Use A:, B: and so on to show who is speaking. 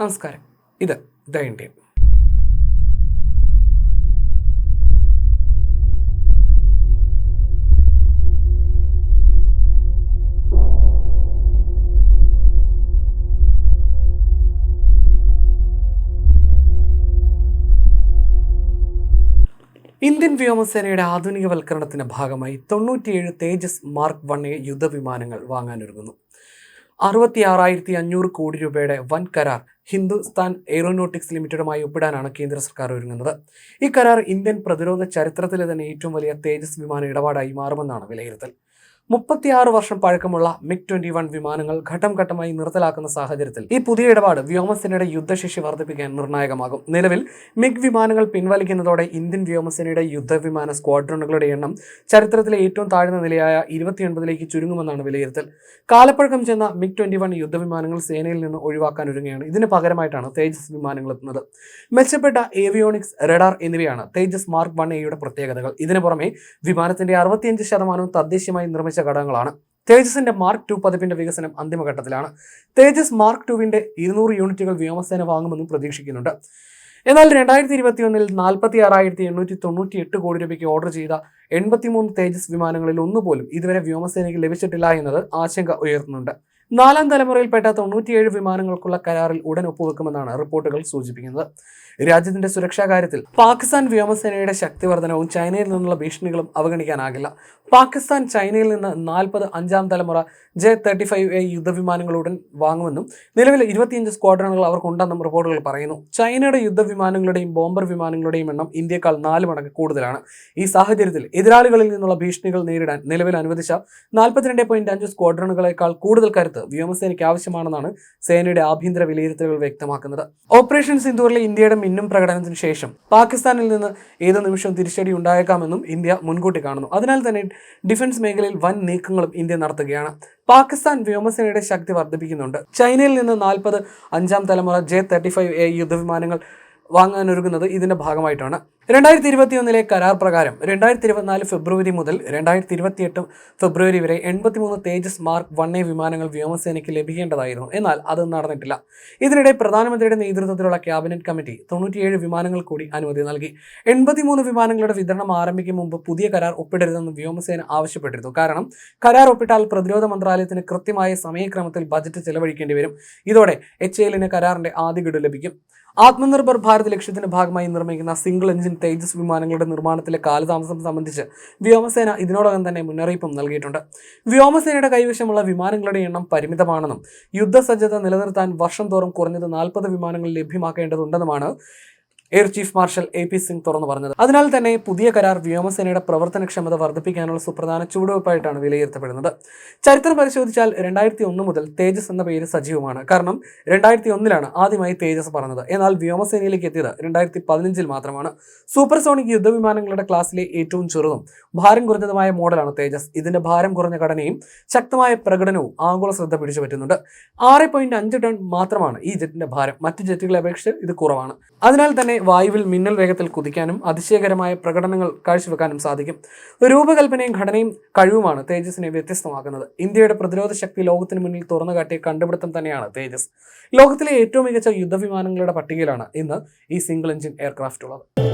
A: നമസ്കാരം. ഇത് the Indian. Indian വ്യോമസേനയുടെ ആധുനികവൽക്കരണത്തിന്റെ ഭാഗമായി തൊണ്ണൂറ്റിയേഴ് തേജസ് മാർക്ക് വൺ എ യുദ്ധവിമാനങ്ങൾ വാങ്ങാനൊരുങ്ങുന്നു. അറുപത്തി ആറായിരത്തി അഞ്ഞൂറ് കോടി രൂപയുടെ വൻ കരാർ ഹിന്ദുസ്ഥാൻ എയ്റോനോട്ടിക്സ് ലിമിറ്റഡുമായി ഒപ്പിടാനാണ് കേന്ദ്ര സർക്കാർ ഒരുങ്ങുന്നത്. ഈ കരാർ ഇന്ത്യൻ പ്രതിരോധ ചരിത്രത്തിലെ തന്നെ ഏറ്റവും വലിയ തേജസ് വിമാന ഇടപാടായി മാറുമെന്നാണ് വിലയിരുത്തൽ. മുപ്പത്തിയാറ് വർഷം പഴക്കമുള്ള മിഗ് ട്വന്റി വൺ വിമാനങ്ങൾ ഘട്ടം ഘട്ടമായി നിർത്തലാക്കുന്ന സാഹചര്യത്തിൽ ഈ പുതിയ ഇടപാട് വ്യോമസേനയുടെ യുദ്ധശേഷി വർദ്ധിപ്പിക്കാൻ നിർണായകമാകും. നിലവിൽ മിഗ് വിമാനങ്ങൾ പിൻവലിക്കുന്നതോടെ ഇന്ത്യൻ വ്യോമസേനയുടെ യുദ്ധവിമാന സ്ക്വാഡ്രണുകളുടെ എണ്ണം ചരിത്രത്തിലെ ഏറ്റവും താഴ്ന്ന നിലയായ ഇരുപത്തിയൊൻപതിലേക്ക് ചുരുങ്ങുമെന്നാണ് വിലയിരുത്തൽ. കാലപ്പഴക്കം ചെന്ന മിഗ് ട്വന്റി വൺ യുദ്ധവിമാനങ്ങൾ സേനയിൽ നിന്ന് ഒഴിവാക്കാൻ ഒരുങ്ങുകയാണ്. ഇതിന് പകരമായിട്ടാണ് തേജസ് വിമാനങ്ങൾ എത്തുന്നത്. മെച്ചപ്പെട്ട ഏവിയോണിക്സ് റഡാർ എന്നിവയാണ് തേജസ് മാർക്ക് വൺ എയുടെ പ്രത്യേകതകൾ. ഇതിനു പുറമെ വിമാനത്തിന്റെ അറുപത്തിയഞ്ച് ശതമാനവും തദ്ദേശീയമായി നിർമ്മിച്ച ഘടകങ്ങളാണ്. തേജസിന്റെ മാർക്ക് ടു പതിപ്പിന്റെ വികസനം അന്തിമഘട്ടത്തിലാണ്. തേജസ് മാർക്ക് ടുവിന്റെ ഇരുന്നൂറ് യൂണിറ്റുകൾ വ്യോമസേന വാങ്ങുമെന്നും പ്രതീക്ഷിക്കുന്നുണ്ട്. എന്നാൽ രണ്ടായിരത്തി ഇരുപത്തി ഒന്നിൽ നാൽപ്പത്തി ആറായിരത്തി എണ്ണൂറ്റി തൊണ്ണൂറ്റി എട്ട് കോടി രൂപയ്ക്ക് ഓർഡർ ചെയ്ത എൺപത്തിമൂന്ന് തേജസ് വിമാനങ്ങളിൽ ഒന്നുപോലും ഇതുവരെ വ്യോമസേനയ്ക്ക് ലഭിച്ചിട്ടില്ല എന്നത് ആശങ്ക ഉയർത്തുന്നുണ്ട്. നാലാം തലമുറയിൽപ്പെട്ട തൊണ്ണൂറ്റിയേഴ് വിമാനങ്ങൾക്കുള്ള കരാറിൽ ഉടൻ ഒപ്പുവെക്കുമെന്നാണ് റിപ്പോർട്ടുകൾ സൂചിപ്പിക്കുന്നത്. രാജ്യത്തിന്റെ സുരക്ഷാ കാര്യത്തിൽ പാകിസ്ഥാൻ വ്യോമസേനയുടെ ശക്തിവർദ്ധനവും ചൈനയിൽ നിന്നുള്ള ഭീഷണികളും അവഗണിക്കാനാകില്ല. പാകിസ്ഥാൻ ചൈനയിൽ നിന്ന് നാൽപ്പത് അഞ്ചാം തലമുറ ജെ തേർട്ടി ഫൈവ് എ യുദ്ധവിമാനങ്ങൾ ഉടൻ വാങ്ങുമെന്നും നിലവിൽ ഇരുപത്തിയഞ്ച് സ്ക്വാഡ്രണുകൾ അവർക്കുണ്ടെന്നും റിപ്പോർട്ടുകൾ പറയുന്നു. ചൈനയുടെ യുദ്ധവിമാനങ്ങളുടെയും ബോംബർ വിമാനങ്ങളുടെയും എണ്ണം ഇന്ത്യക്കാൾ നാല് മടങ്ങ് കൂടുതലാണ്. ഈ സാഹചര്യത്തിൽ എതിരാളികളിൽ നിന്നുള്ള ഭീഷണികൾ നേരിടാൻ നിലവിൽ അനുവദിച്ച നാൽപ്പത്തിരണ്ട് പോയിന്റ് അഞ്ച് സ്ക്വാഡ്രണുകളെക്കാൾ കൂടുതൽ കരുത്ത് വ്യോമസേനയ്ക്ക് ആവശ്യമാണെന്നാണ് സേനയുടെ ആഭ്യന്തര വിലയിരുത്തലുകൾ വ്യക്തമാക്കുന്നത്. ഓപ്പറേഷൻ സിന്ദൂറിലെ ഇന്ത്യയുടെ മിന്നും പ്രകടനത്തിന് ശേഷം പാകിസ്ഥാനിൽ നിന്ന് ഏത് നിമിഷവും തിരിച്ചടി ഉണ്ടായേക്കാമെന്നും ഇന്ത്യ മുൻകൂട്ടി കാണുന്നു. അതിനാൽ തന്നെ ഡിഫൻസ് മേഖലയിൽ വൻ നീക്കങ്ങളും ഇന്ത്യ നടത്തുകയാണ്. പാകിസ്ഥാൻ വ്യോമസേനയുടെ ശക്തി വർദ്ധിപ്പിക്കുന്നുണ്ട്. ചൈനയിൽ നിന്ന് നാൽപ്പത് അഞ്ചാം തലമുറ ജെ തേർട്ടി ഫൈവ് എ യുദ്ധവിമാനങ്ങൾ വാങ്ങാനൊരുങ്ങുന്നത് ഇതിന്റെ ഭാഗമായിട്ടാണ്. രണ്ടായിരത്തി ഇരുപത്തിയൊന്നിലെ കരാർ പ്രകാരം രണ്ടായിരത്തി ഇരുപത്തിനാല് ഫെബ്രുവരി മുതൽ രണ്ടായിരത്തി ഇരുപത്തിയെട്ട് ഫെബ്രുവരി വരെ എൺപത്തിമൂന്ന് തേജസ് മാർക്ക് വൺ എ വിമാനങ്ങൾ വ്യോമസേനയ്ക്ക് ലഭിക്കേണ്ടതായിരുന്നു. എന്നാൽ അത് നടന്നിട്ടില്ല. ഇതിനിടെ പ്രധാനമന്ത്രിയുടെ നേതൃത്വത്തിലുള്ള ക്യാബിനറ്റ് കമ്മിറ്റി തൊണ്ണൂറ്റിയേഴ് വിമാനങ്ങൾ കൂടി അനുമതി നൽകി. എൺപത്തിമൂന്ന് വിമാനങ്ങളുടെ വിതരണം ആരംഭിക്കും മുമ്പ് പുതിയ കരാർ ഒപ്പിടരുതെന്ന് വ്യോമസേന ആവശ്യപ്പെട്ടിരുന്നു. കാരണം കരാർ ഒപ്പിട്ടാൽ പ്രതിരോധ മന്ത്രാലയത്തിന് കൃത്യമായ സമയക്രമത്തിൽ ബജറ്റ് ചെലവഴിക്കേണ്ടി വരും. ഇതോടെ എച്ച് എല്ലിന് കരാറിന്റെ ആദ്യ ഗഡു ലഭിക്കും. ആത്മനിർഭർ ഭാരത് ലക്ഷ്യത്തിന്റെ ഭാഗമായി നിർമ്മിക്കുന്ന സിംഗിൾ എഞ്ചിൻ തേജസ് വിമാനങ്ങളുടെ നിർമ്മാണത്തിലെ കാലതാമസം സംബന്ധിച്ച് വ്യോമസേന ഇതിനോടകം തന്നെ മുന്നറിയിപ്പും നൽകിയിട്ടുണ്ട്. വ്യോമസേനയുടെ കൈവശമുള്ള വിമാനങ്ങളുടെ എണ്ണം പരിമിതമാണെന്നും യുദ്ധസജ്ജത നിലനിർത്താൻ വർഷം തോറും കുറഞ്ഞത് നാൽപ്പത് വിമാനങ്ങൾ ലഭ്യമാക്കേണ്ടതുണ്ടെന്നുമാണ് air chief marshal A P Singh തുറന്നു പറഞ്ഞത്. അതിനാൽ തന്നെ പുതിയ കരാർ വ്യോമസേനയുടെ പ്രവർത്തനക്ഷമത വർദ്ധിപ്പിക്കാനുള്ള സുപ്രധാന ചുവടുവയ്പായിട്ടാണ് വിലയിരുത്തപ്പെടുന്നത്. ചരിത്രം പരിശോധിച്ചാൽ രണ്ടായിരത്തി ഒന്ന് മുതൽ തേജസ് എന്ന പേര് സജീവമാണ്. കാരണം രണ്ടായിരത്തി ഒന്നിലാണ് ആദ്യമായി തേജസ് പറഞ്ഞത്. എന്നാൽ വ്യോമസേനയിലേക്ക് എത്തിയത് രണ്ടായിരത്തി പതിനഞ്ചിൽ മാത്രമാണ്. സൂപ്പർസോണിക് യുദ്ധവിമാനങ്ങളുടെ ക്ലാസ്സിലെ ഏറ്റവും ചെറുതും ഭാരം കുറഞ്ഞതുമായ മോഡലാണ് തേജസ്. ഇതിന്റെ ഭാരം കുറഞ്ഞ ഘടനയും ശക്തമായ പ്രകടനവും ആഗോള ശ്രദ്ധ പിടിച്ചു പറ്റുന്നുണ്ട്. ആറ് പോയിന്റ് അഞ്ച് ടൺ മാത്രമാണ് ഈ ജെറ്റിന്റെ ഭാരം. മറ്റ് ജെറ്റുകളെ അപേക്ഷിച്ച് ഇത് കുറവാണ്. അതിനാൽ തന്നെ വായുവിൽ മിന്നൽ വേഗത്തിൽ കുതിക്കാനും അതിശയകരമായ പ്രകടനങ്ങൾ കാഴ്ചവെക്കാനും സാധിക്കും. രൂപകൽപ്പനയും ഘടനയും കഴിവുമാണ് തേജസിനെ വ്യത്യസ്തമാക്കുന്നത്. ഇന്ത്യയുടെ പ്രതിരോധ ശക്തി ലോകത്തിന് മുന്നിൽ തുറന്നു കാട്ടിയ കണ്ടുപിടുത്തം തന്നെയാണ് തേജസ്. ലോകത്തിലെ ഏറ്റവും മികച്ച യുദ്ധവിമാനങ്ങളുടെ പട്ടികയിലാണ് ഇന്ന് ഈ സിംഗിൾ എഞ്ചിൻ എയർക്രാഫ്റ്റ് ഉള്ളത്.